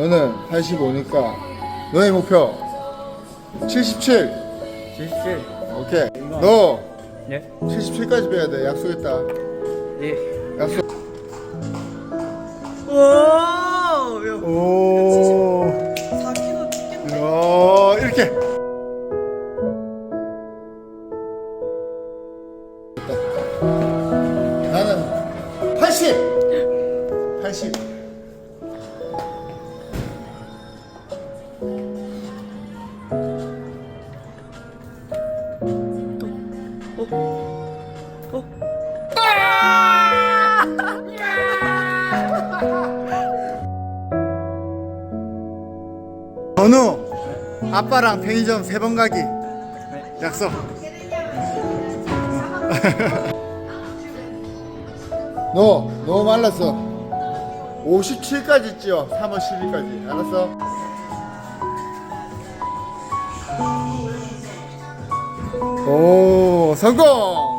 너는 85니까 너의 목표 77 77. 오케이 너 네. 77까지 빼야 돼 약속했다 예. 약속 오! 야. 오 4kg 찍겠네. 어, 이렇게 나는 80 80 전우 아빠랑 편의점 세 번 가기. 약속. 너 너무 말랐어. 57까지 찌어 3월 10일까지. 알았어? 오 성공